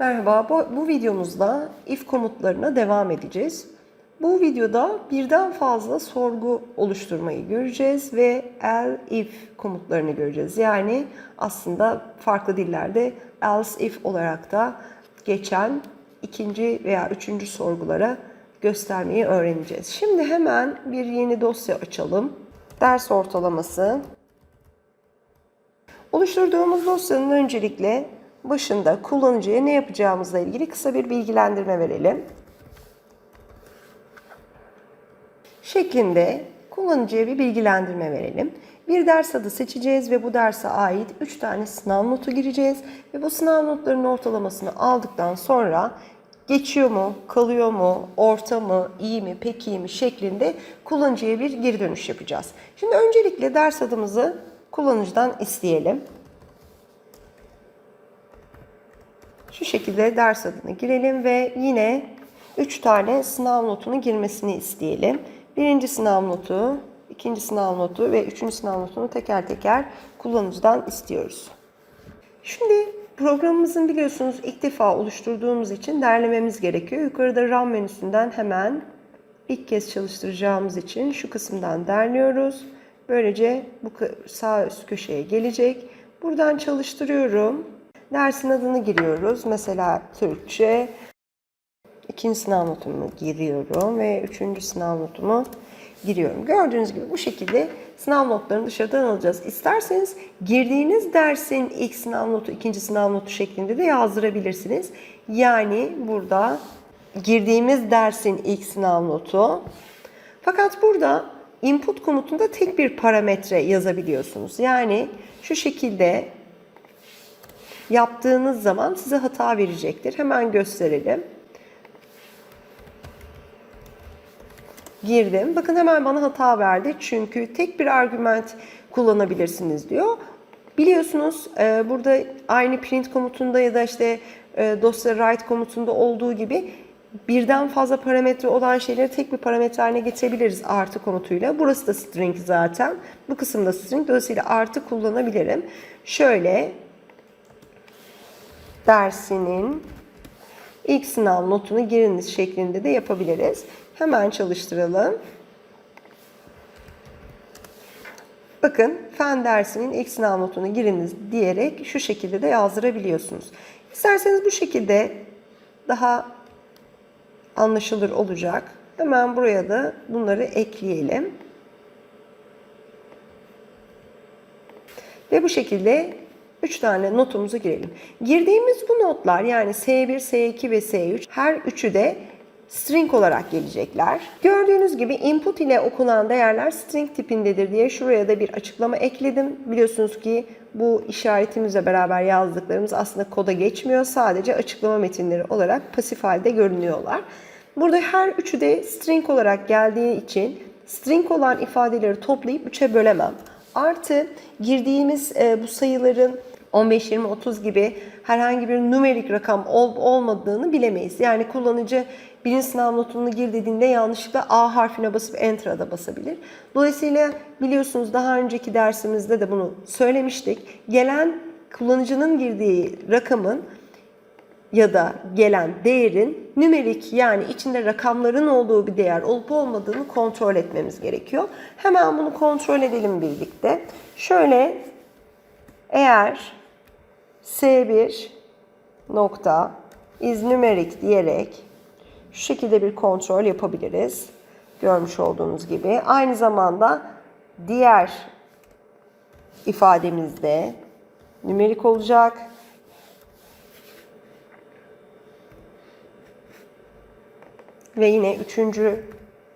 Merhaba, bu, bu videomuzda if komutlarına devam edeceğiz. Bu videoda birden fazla sorgu oluşturmayı göreceğiz ve el if komutlarını göreceğiz. Yani aslında farklı dillerde else if olarak da geçen ikinci veya üçüncü sorgulara göstermeyi öğreneceğiz. Şimdi hemen bir yeni dosya açalım. Ders ortalaması. Oluşturduğumuz dosyanın öncelikle başında kullanıcıya ne yapacağımızla ilgili kısa bir bilgilendirme verelim. Şeklinde kullanıcıya bir bilgilendirme verelim. Bir ders adı seçeceğiz ve bu derse ait 3 tane sınav notu gireceğiz. Ve bu sınav notlarının ortalamasını aldıktan sonra geçiyor mu, kalıyor mu, orta mı, iyi mi, pek iyi mi şeklinde kullanıcıya bir geri dönüş yapacağız. Şimdi öncelikle ders adımızı kullanıcıdan isteyelim. Şu şekilde ders adını girelim ve yine 3 tane sınav notunu girmesini isteyelim. Birinci sınav notu, ikinci sınav notu ve üçüncü sınav notunu teker teker kullanıcıdan istiyoruz. Şimdi programımızın biliyorsunuz ilk defa oluşturduğumuz için derlememiz gerekiyor. Yukarıda RAM menüsünden hemen ilk kez çalıştıracağımız için şu kısımdan derliyoruz. Böylece bu sağ üst köşeye gelecek. Buradan çalıştırıyorum. Dersin adını giriyoruz. Mesela Türkçe. İkinci sınav notumu giriyorum ve üçüncü sınav notumu giriyorum. Gördüğünüz gibi bu şekilde sınav notlarını dışarıdan alacağız. İsterseniz girdiğiniz dersin ilk sınav notu, ikinci sınav notu şeklinde de yazdırabilirsiniz. Yani burada girdiğimiz dersin ilk sınav notu. Fakat burada input komutunda tek bir parametre yazabiliyorsunuz. Yani şu şekilde yaptığınız zaman size hata verecektir. Hemen gösterelim. Girdim. Bakın hemen bana hata verdi. Çünkü tek bir argüment kullanabilirsiniz diyor. Biliyorsunuz e, burada aynı print komutunda ya da işte e, dosya write komutunda olduğu gibi birden fazla parametre olan şeyleri tek bir parametre haline getirebiliriz artı komutuyla. Burası da string zaten. Bu kısımda string. Dolayısıyla artı kullanabilirim. Şöyle dersinin ilk sınav notunu giriniz şeklinde de yapabiliriz. Hemen çalıştıralım. Bakın fen dersinin ilk sınav notunu giriniz diyerek şu şekilde de yazdırabiliyorsunuz. İsterseniz bu şekilde daha anlaşılır olacak. Hemen buraya da bunları ekleyelim. Ve bu şekilde 3 tane notumuzu girelim. Girdiğimiz bu notlar yani S1, S2 ve S3 her üçü de string olarak gelecekler. Gördüğünüz gibi input ile okunan değerler string tipindedir diye şuraya da bir açıklama ekledim. Biliyorsunuz ki bu işaretimizle beraber yazdıklarımız aslında koda geçmiyor. Sadece açıklama metinleri olarak pasif halde görünüyorlar. Burada her üçü de string olarak geldiği için string olan ifadeleri toplayıp 3'e bölemem. Artı girdiğimiz bu sayıların 15, 20, 30 gibi herhangi bir numerik rakam olup olmadığını bilemeyiz. Yani kullanıcı birinci sınav notunu gir dediğinde yanlışlıkla A harfine basıp Enter'a da basabilir. Dolayısıyla biliyorsunuz daha önceki dersimizde de bunu söylemiştik. Gelen kullanıcının girdiği rakamın ya da gelen değerin nümerik yani içinde rakamların olduğu bir değer olup olmadığını kontrol etmemiz gerekiyor. Hemen bunu kontrol edelim birlikte. Şöyle eğer S1 nokta is numeric diyerek şu şekilde bir kontrol yapabiliriz. Görmüş olduğunuz gibi. Aynı zamanda diğer ifademizde nümerik olacak. Ve yine üçüncü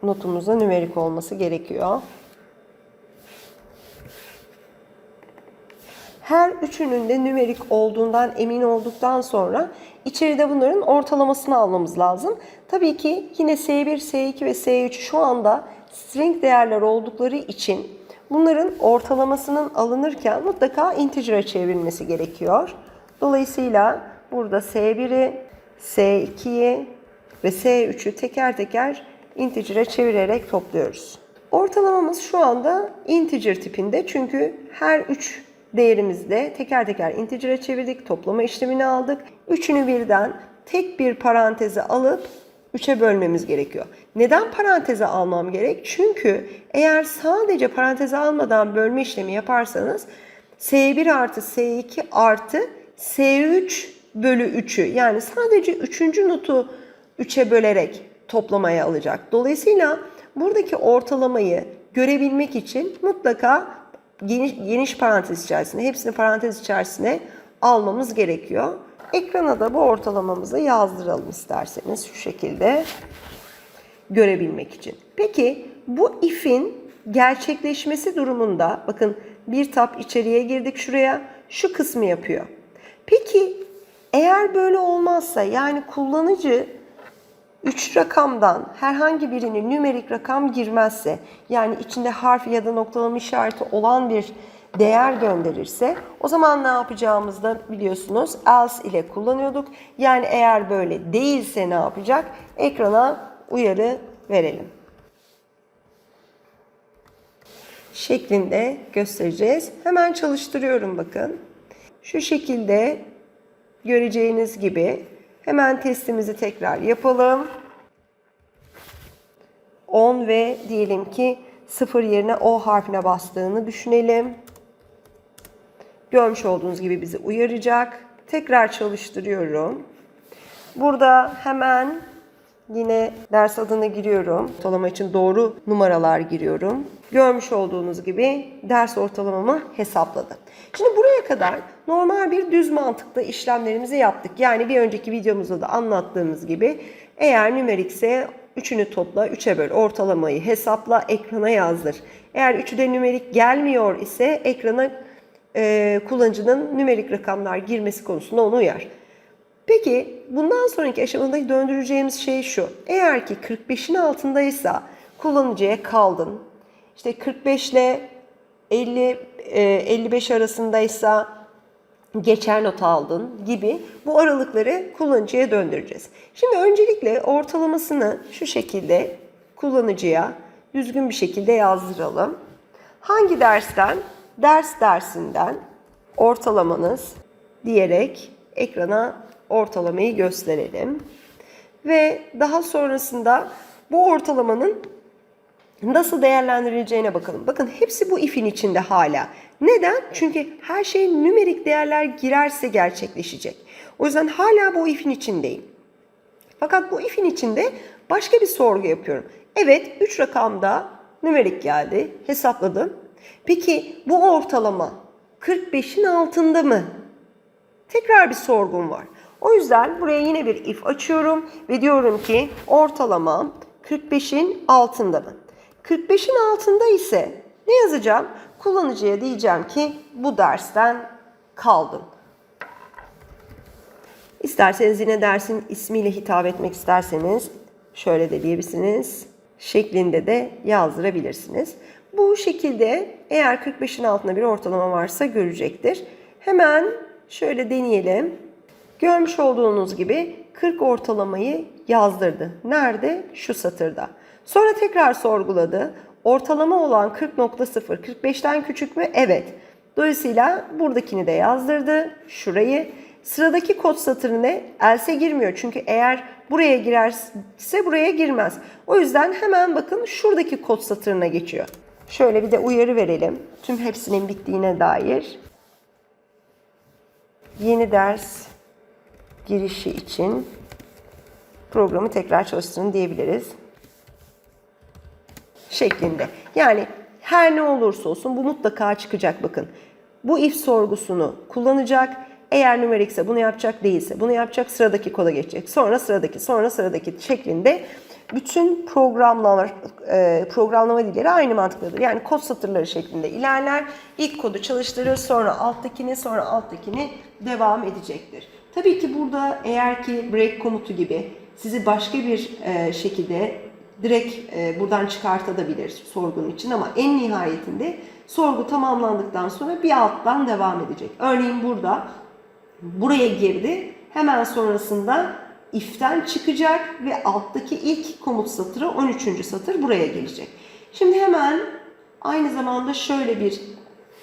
notumuzda nümerik olması gerekiyor. Her üçünün de nümerik olduğundan emin olduktan sonra içeride bunların ortalamasını almamız lazım. Tabii ki yine S1, S2 ve S3 şu anda string değerler oldukları için bunların ortalamasının alınırken mutlaka integer'a çevrilmesi gerekiyor. Dolayısıyla burada S1'i, S2'yi ve S3'ü teker teker integer'e çevirerek topluyoruz. Ortalamamız şu anda integer tipinde çünkü her 3 değerimizde teker teker integer'e çevirdik. Toplama işlemini aldık. Üçünü birden tek bir paranteze alıp 3'e bölmemiz gerekiyor. Neden paranteze almam gerek? Çünkü eğer sadece paranteze almadan bölme işlemi yaparsanız S1 artı S2 artı S3 bölü 3'ü yani sadece 3. notu 3'e bölerek toplamaya alacak. Dolayısıyla buradaki ortalamayı görebilmek için mutlaka geniş, geniş parantez içerisine, hepsini parantez içerisine almamız gerekiyor. Ekrana da bu ortalamamızı yazdıralım isterseniz şu şekilde görebilmek için. Peki bu if'in gerçekleşmesi durumunda bakın bir tap içeriye girdik şuraya şu kısmı yapıyor. Peki eğer böyle olmazsa yani kullanıcı 3 rakamdan herhangi birini nümerik rakam girmezse yani içinde harf ya da noktalama işareti olan bir değer gönderirse o zaman ne yapacağımızı da biliyorsunuz else ile kullanıyorduk. Yani eğer böyle değilse ne yapacak? Ekrana uyarı verelim. Şeklinde göstereceğiz. Hemen çalıştırıyorum bakın. Şu şekilde göreceğiniz gibi hemen testimizi tekrar yapalım. 10 ve diyelim ki 0 yerine O harfine bastığını düşünelim. Görmüş olduğunuz gibi bizi uyaracak. Tekrar çalıştırıyorum. Burada hemen yine ders adını giriyorum. Ortalama için doğru numaralar giriyorum. Görmüş olduğunuz gibi ders ortalamamı hesapladı. Şimdi buraya kadar normal bir düz mantıklı işlemlerimizi yaptık. Yani bir önceki videomuzda da anlattığımız gibi eğer nümerikse üçünü topla, 3'e böl, ortalamayı hesapla, ekrana yazdır. Eğer üçü de nümerik gelmiyor ise ekrana e, kullanıcının nümerik rakamlar girmesi konusunda onu uyar. Peki bundan sonraki aşamada döndüreceğimiz şey şu. Eğer ki 45'in altındaysa kullanıcıya kaldın. İşte 45 ile 50 e, 55 arasındaysa geçer not aldın gibi bu aralıkları kullanıcıya döndüreceğiz. Şimdi öncelikle ortalamasını şu şekilde kullanıcıya düzgün bir şekilde yazdıralım. Hangi dersten? Ders dersinden ortalamanız diyerek ekrana ortalamayı gösterelim. Ve daha sonrasında bu ortalamanın nasıl değerlendirileceğine bakalım. Bakın hepsi bu if'in içinde hala. Neden? Çünkü her şey nümerik değerler girerse gerçekleşecek. O yüzden hala bu if'in içindeyim. Fakat bu if'in içinde başka bir sorgu yapıyorum. Evet 3 rakamda nümerik geldi. Hesapladım. Peki bu ortalama 45'in altında mı? Tekrar bir sorgum var. O yüzden buraya yine bir if açıyorum ve diyorum ki ortalama 45'in altında mı? 45'in altında ise ne yazacağım? Kullanıcıya diyeceğim ki bu dersten kaldın. İsterseniz yine dersin ismiyle hitap etmek isterseniz şöyle de diyebilirsiniz. Şeklinde de yazdırabilirsiniz. Bu şekilde eğer 45'in altında bir ortalama varsa görecektir. Hemen şöyle deneyelim. Görmüş olduğunuz gibi 40 ortalamayı yazdırdı. Nerede? Şu satırda. Sonra tekrar sorguladı. Ortalama olan 40.0 45'ten küçük mü? Evet. Dolayısıyla buradakini de yazdırdı. Şurayı. Sıradaki kod satırı ne? Else girmiyor. Çünkü eğer buraya girerse buraya girmez. O yüzden hemen bakın şuradaki kod satırına geçiyor. Şöyle bir de uyarı verelim. Tüm hepsinin bittiğine dair. Yeni ders girişi için programı tekrar çalıştırın diyebiliriz. Şeklinde. Yani her ne olursa olsun bu mutlaka çıkacak bakın. Bu if sorgusunu kullanacak. Eğer numerikse bunu yapacak değilse bunu yapacak sıradaki koda geçecek. Sonra sıradaki sonra sıradaki şeklinde bütün programlama, e, programlama dilleri aynı mantıktadır. Yani kod satırları şeklinde ilerler. İlk kodu çalıştırır sonra alttakini sonra alttakini devam edecektir. Tabii ki burada eğer ki break komutu gibi sizi başka bir e, şekilde direkt e, buradan çıkartabilir sorgunun için ama en nihayetinde sorgu tamamlandıktan sonra bir alttan devam edecek. Örneğin burada buraya girdi. Hemen sonrasında if'ten çıkacak ve alttaki ilk komut satırı 13. satır buraya gelecek. Şimdi hemen aynı zamanda şöyle bir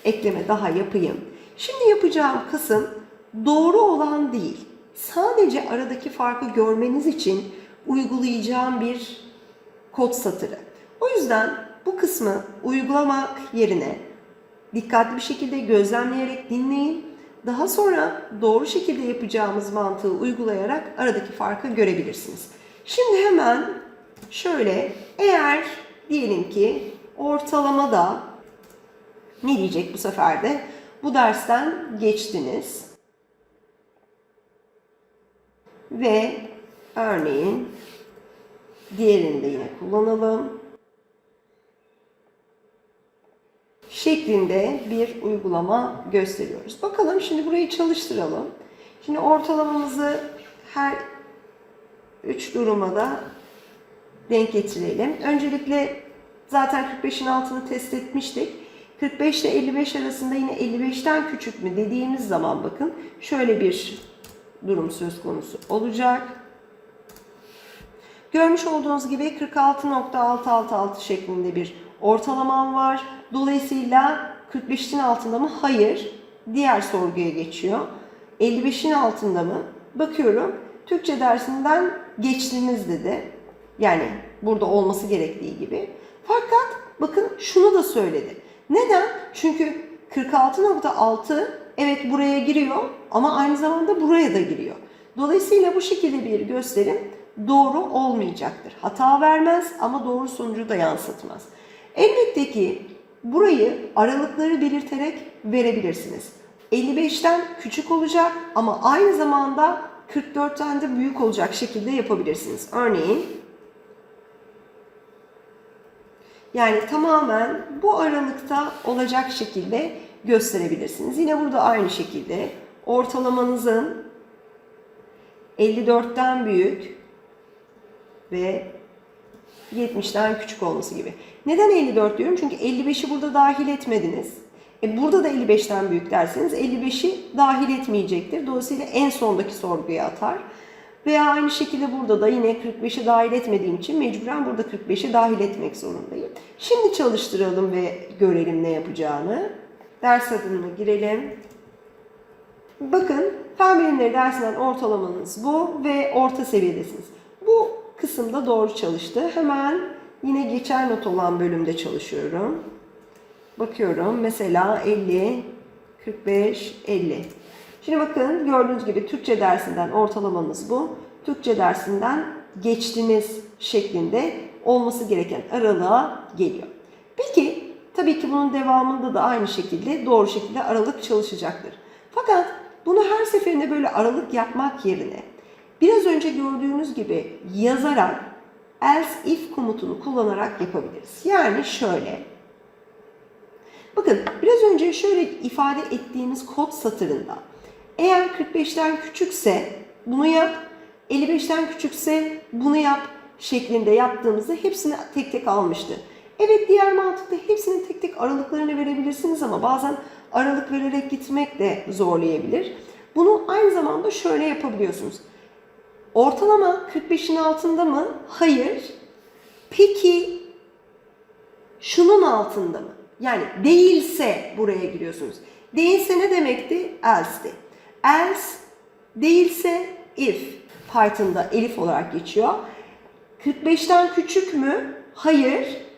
ekleme daha yapayım. Şimdi yapacağım kısım doğru olan değil. Sadece aradaki farkı görmeniz için uygulayacağım bir kod satırı. O yüzden bu kısmı uygulamak yerine dikkatli bir şekilde gözlemleyerek dinleyin. Daha sonra doğru şekilde yapacağımız mantığı uygulayarak aradaki farkı görebilirsiniz. Şimdi hemen şöyle eğer diyelim ki ortalama da ne diyecek bu sefer de bu dersten geçtiniz. Ve örneğin diğerini de yine kullanalım. şeklinde bir uygulama gösteriyoruz. Bakalım şimdi burayı çalıştıralım. Şimdi ortalamamızı her üç duruma da denk getirelim. Öncelikle zaten 45'in altını test etmiştik. 45 ile 55 arasında yine 55'ten küçük mü dediğimiz zaman bakın şöyle bir durum söz konusu olacak. Görmüş olduğunuz gibi 46.666 şeklinde bir ortalamam var. Dolayısıyla 45'in altında mı? Hayır. Diğer sorguya geçiyor. 55'in altında mı? Bakıyorum. Türkçe dersinden geçtiniz dedi. Yani burada olması gerektiği gibi. Fakat bakın şunu da söyledi. Neden? Çünkü 46.6 evet buraya giriyor ama aynı zamanda buraya da giriyor. Dolayısıyla bu şekilde bir gösterim doğru olmayacaktır. Hata vermez ama doğru sonucu da yansıtmaz. Elbette ki burayı aralıkları belirterek verebilirsiniz. 55'ten küçük olacak ama aynı zamanda 44'ten de büyük olacak şekilde yapabilirsiniz. Örneğin yani tamamen bu aralıkta olacak şekilde gösterebilirsiniz. Yine burada aynı şekilde ortalamanızın 54'ten büyük ve 70'ten küçük olması gibi. Neden 54 diyorum? Çünkü 55'i burada dahil etmediniz. E burada da 55'ten büyük derseniz 55'i dahil etmeyecektir. Dolayısıyla en sondaki sorguya atar. Veya aynı şekilde burada da yine 45'i dahil etmediğim için mecburen burada 45'i dahil etmek zorundayım. Şimdi çalıştıralım ve görelim ne yapacağını. Ders adını girelim. Bakın fen bilimleri dersinden ortalamanız bu ve orta seviyedesiniz. Bu kısımda doğru çalıştı. Hemen yine geçer not olan bölümde çalışıyorum. Bakıyorum mesela 50, 45, 50. Şimdi bakın gördüğünüz gibi Türkçe dersinden ortalamanız bu. Türkçe dersinden geçtiniz şeklinde olması gereken aralığa geliyor. Peki tabii ki bunun devamında da aynı şekilde doğru şekilde aralık çalışacaktır. Fakat bunu her seferinde böyle aralık yapmak yerine biraz önce gördüğünüz gibi yazarak else if komutunu kullanarak yapabiliriz. Yani şöyle Bakın biraz önce şöyle ifade ettiğimiz kod satırında eğer 45'ten küçükse bunu yap, 55'ten küçükse bunu yap şeklinde yaptığımızda hepsini tek tek almıştı. Evet diğer mantıkta hepsinin tek tek aralıklarını verebilirsiniz ama bazen aralık vererek gitmek de zorlayabilir. Bunu aynı zamanda şöyle yapabiliyorsunuz. Ortalama 45'in altında mı? Hayır. Peki şunun altında mı? Yani değilse buraya giriyorsunuz. Değilse ne demekti? Else'ti. Else değilse if. Python'da elif olarak geçiyor. 45'ten küçük mü? Hayır.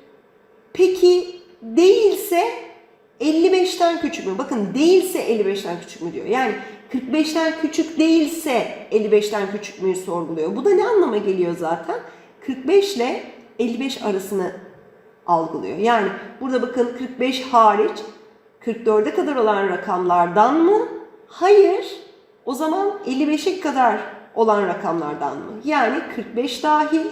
Peki değilse 55'ten küçük mü? Bakın değilse 55'ten küçük mü diyor. Yani 45'ten küçük değilse 55'ten küçük müyü sorguluyor. Bu da ne anlama geliyor zaten? 45 ile 55 arasını algılıyor. Yani burada bakın 45 hariç 44'e kadar olan rakamlardan mı? Hayır. O zaman 55'e kadar olan rakamlardan mı? Yani 45 dahil,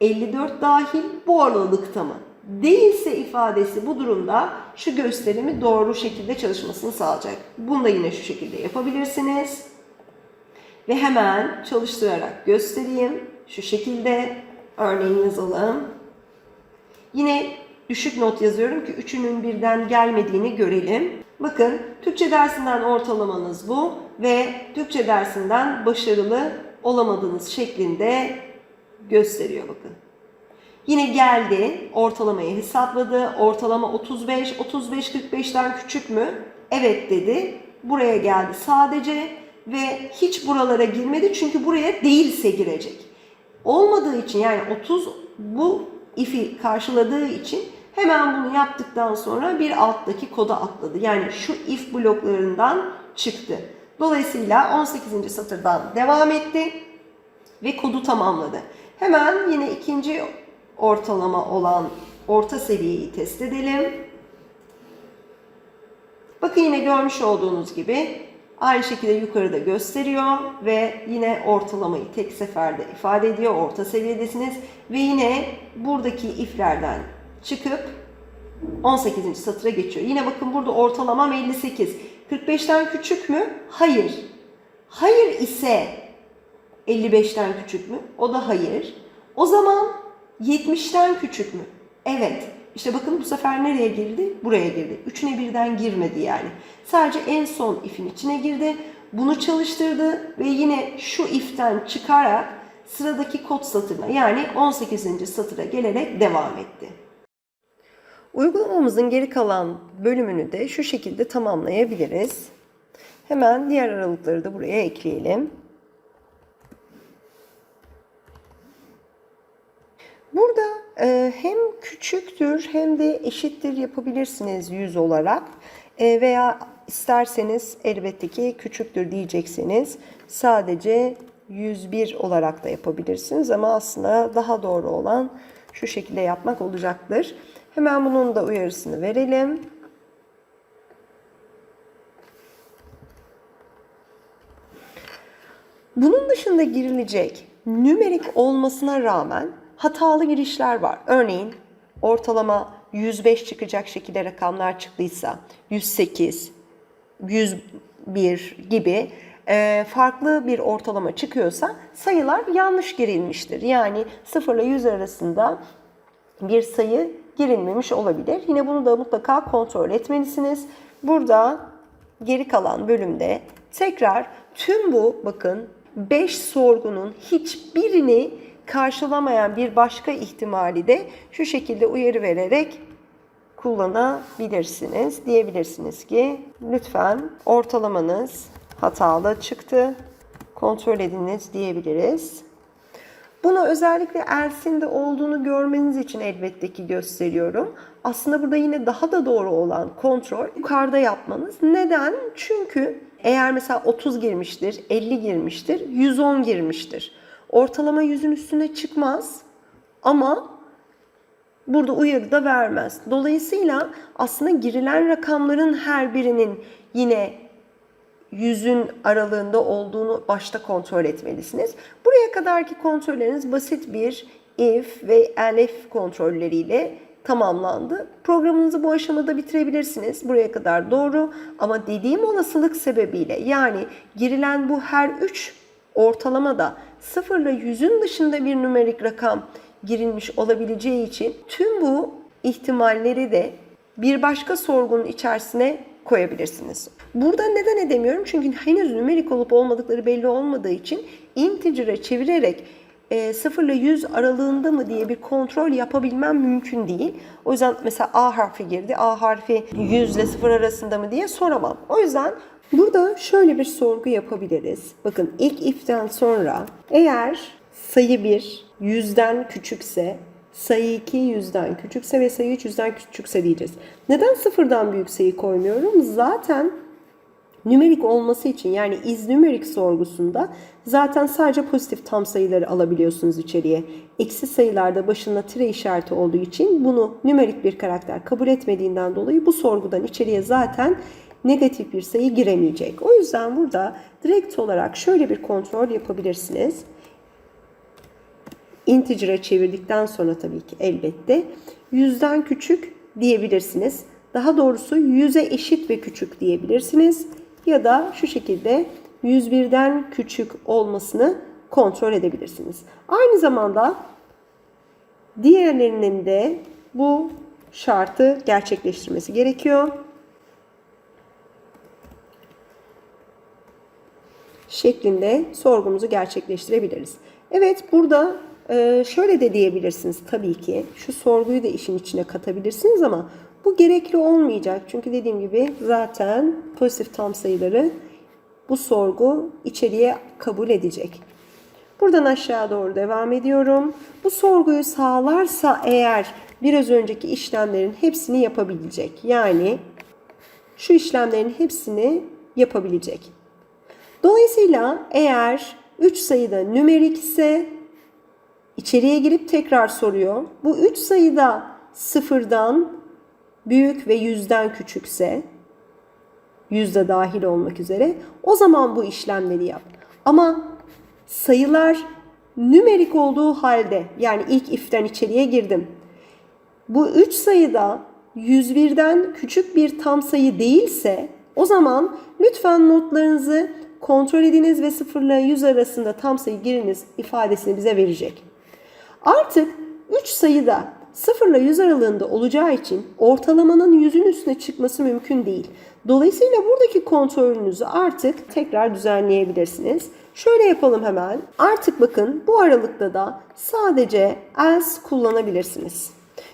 54 dahil bu aralıkta mı? Değilse ifadesi bu durumda şu gösterimi doğru şekilde çalışmasını sağlayacak. Bunu da yine şu şekilde yapabilirsiniz. Ve hemen çalıştırarak göstereyim. Şu şekilde örneğin yazalım. Yine düşük not yazıyorum ki üçünün birden gelmediğini görelim. Bakın Türkçe dersinden ortalamanız bu ve Türkçe dersinden başarılı olamadığınız şeklinde gösteriyor bakın. Yine geldi, ortalamayı hesapladı. Ortalama 35, 35 45'ten küçük mü? evet dedi. Buraya geldi sadece ve hiç buralara girmedi çünkü buraya değilse girecek. Olmadığı için yani 30 bu if'i karşıladığı için hemen bunu yaptıktan sonra bir alttaki koda atladı. Yani şu if bloklarından çıktı. Dolayısıyla 18. satırdan devam etti ve kodu tamamladı. Hemen yine ikinci ortalama olan orta seviyeyi test edelim. Bakın yine görmüş olduğunuz gibi aynı şekilde yukarıda gösteriyor ve yine ortalamayı tek seferde ifade ediyor. Orta seviyedesiniz ve yine buradaki iflerden çıkıp 18. satıra geçiyor. Yine bakın burada ortalamam 58. 45'ten küçük mü? Hayır. Hayır ise 55'ten küçük mü? O da hayır. O zaman 70'ten küçük mü? Evet. İşte bakın bu sefer nereye girdi? Buraya girdi. Üçüne birden girmedi yani. Sadece en son ifin içine girdi. Bunu çalıştırdı ve yine şu iften çıkarak sıradaki kod satırına yani 18. satıra gelerek devam etti. Uygulamamızın geri kalan bölümünü de şu şekilde tamamlayabiliriz. Hemen diğer aralıkları da buraya ekleyelim. Burada e, hem küçüktür hem de eşittir yapabilirsiniz yüz olarak. E, veya isterseniz elbette ki küçüktür diyeceksiniz. Sadece 101 olarak da yapabilirsiniz ama aslında daha doğru olan şu şekilde yapmak olacaktır. Hemen bunun da uyarısını verelim. Bunun dışında girilecek nümerik olmasına rağmen hatalı girişler var. Örneğin ortalama 105 çıkacak şekilde rakamlar çıktıysa 108, 101 gibi e, farklı bir ortalama çıkıyorsa sayılar yanlış girilmiştir. Yani 0 ile 100 arasında bir sayı girilmemiş olabilir. Yine bunu da mutlaka kontrol etmelisiniz. Burada geri kalan bölümde tekrar tüm bu bakın 5 sorgunun hiçbirini karşılamayan bir başka ihtimali de şu şekilde uyarı vererek kullanabilirsiniz. Diyebilirsiniz ki lütfen ortalamanız hatalı çıktı. Kontrol ediniz diyebiliriz. Bunu özellikle Else'inde olduğunu görmeniz için elbette ki gösteriyorum. Aslında burada yine daha da doğru olan kontrol yukarıda yapmanız. Neden? Çünkü eğer mesela 30 girmiştir, 50 girmiştir, 110 girmiştir. Ortalama 100'ün üstüne çıkmaz ama burada uyarı da vermez. Dolayısıyla aslında girilen rakamların her birinin yine yüzün aralığında olduğunu başta kontrol etmelisiniz. Buraya kadarki kontrolleriniz basit bir if ve elif kontrolleriyle tamamlandı. Programınızı bu aşamada bitirebilirsiniz. Buraya kadar doğru ama dediğim olasılık sebebiyle yani girilen bu her üç ortalamada 0 ile 100'ün dışında bir numerik rakam girilmiş olabileceği için tüm bu ihtimalleri de bir başka sorgunun içerisine koyabilirsiniz. Burada neden edemiyorum? Çünkü henüz numerik olup olmadıkları belli olmadığı için integer'e çevirerek e, 0 ile 100 aralığında mı diye bir kontrol yapabilmem mümkün değil. O yüzden mesela A harfi girdi. A harfi 100 ile 0 arasında mı diye soramam. O yüzden burada şöyle bir sorgu yapabiliriz. Bakın ilk if'ten sonra eğer sayı 1 100'den küçükse sayı 2 yüzden küçükse ve sayı 3 yüzden küçükse diyeceğiz. Neden sıfırdan büyük sayı koymuyorum? Zaten nümerik olması için yani iz nümerik sorgusunda zaten sadece pozitif tam sayıları alabiliyorsunuz içeriye. Eksi sayılarda başında tire işareti olduğu için bunu nümerik bir karakter kabul etmediğinden dolayı bu sorgudan içeriye zaten negatif bir sayı giremeyecek. O yüzden burada direkt olarak şöyle bir kontrol yapabilirsiniz integer'a çevirdikten sonra tabii ki elbette yüzden küçük diyebilirsiniz. Daha doğrusu 100'e eşit ve küçük diyebilirsiniz. Ya da şu şekilde 101'den küçük olmasını kontrol edebilirsiniz. Aynı zamanda diğerlerinin de bu şartı gerçekleştirmesi gerekiyor. Şeklinde sorgumuzu gerçekleştirebiliriz. Evet burada ee, şöyle de diyebilirsiniz tabii ki. Şu sorguyu da işin içine katabilirsiniz ama Bu gerekli olmayacak. Çünkü dediğim gibi zaten pozitif tam sayıları bu sorgu içeriye kabul edecek. Buradan aşağı doğru devam ediyorum. Bu sorguyu sağlarsa eğer biraz önceki işlemlerin hepsini yapabilecek. Yani şu işlemlerin hepsini yapabilecek. Dolayısıyla eğer 3 sayıda nümerik ise içeriye girip tekrar soruyor. Bu 3 sayıda sıfırdan büyük ve yüzden küçükse yüzde dahil olmak üzere o zaman bu işlemleri yap. Ama sayılar nümerik olduğu halde yani ilk iften içeriye girdim. Bu 3 sayıda 101'den küçük bir tam sayı değilse o zaman lütfen notlarınızı kontrol ediniz ve 0 ile 100 arasında tam sayı giriniz ifadesini bize verecek. Artık 3 sayıda 0 ile 100 aralığında olacağı için ortalamanın 100'ün üstüne çıkması mümkün değil. Dolayısıyla buradaki kontrolünüzü artık tekrar düzenleyebilirsiniz. Şöyle yapalım hemen. Artık bakın bu aralıkta da sadece else kullanabilirsiniz.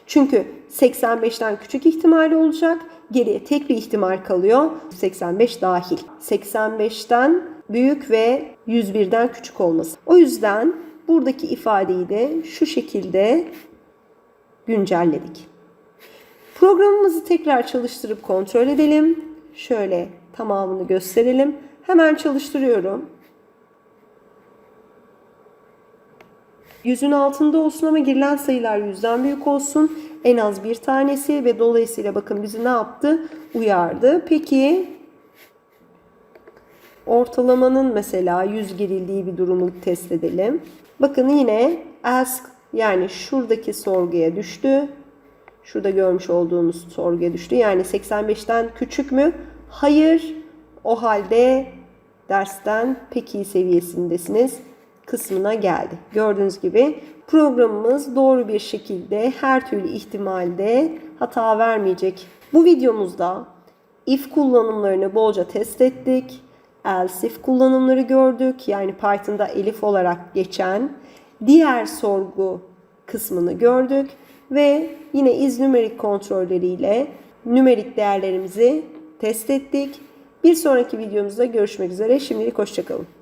Çünkü 85'ten küçük ihtimali olacak. Geriye tek bir ihtimal kalıyor. 85 dahil. 85'ten büyük ve 101'den küçük olması. O yüzden buradaki ifadeyi de şu şekilde güncelledik. Programımızı tekrar çalıştırıp kontrol edelim. Şöyle tamamını gösterelim. Hemen çalıştırıyorum. Yüzün altında olsun ama girilen sayılar yüzden büyük olsun. En az bir tanesi ve dolayısıyla bakın bizi ne yaptı? Uyardı. Peki ortalamanın mesela 100 girildiği bir durumu test edelim. Bakın yine ask yani şuradaki sorguya düştü. Şurada görmüş olduğunuz sorguya düştü. Yani 85'ten küçük mü? Hayır. O halde dersten pek iyi seviyesindesiniz kısmına geldi. Gördüğünüz gibi programımız doğru bir şekilde her türlü ihtimalde hata vermeyecek. Bu videomuzda if kullanımlarını bolca test ettik. Else if kullanımları gördük. Yani Python'da elif olarak geçen diğer sorgu kısmını gördük ve yine iz nümerik kontrolleriyle nümerik değerlerimizi test ettik. Bir sonraki videomuzda görüşmek üzere. Şimdilik hoşçakalın.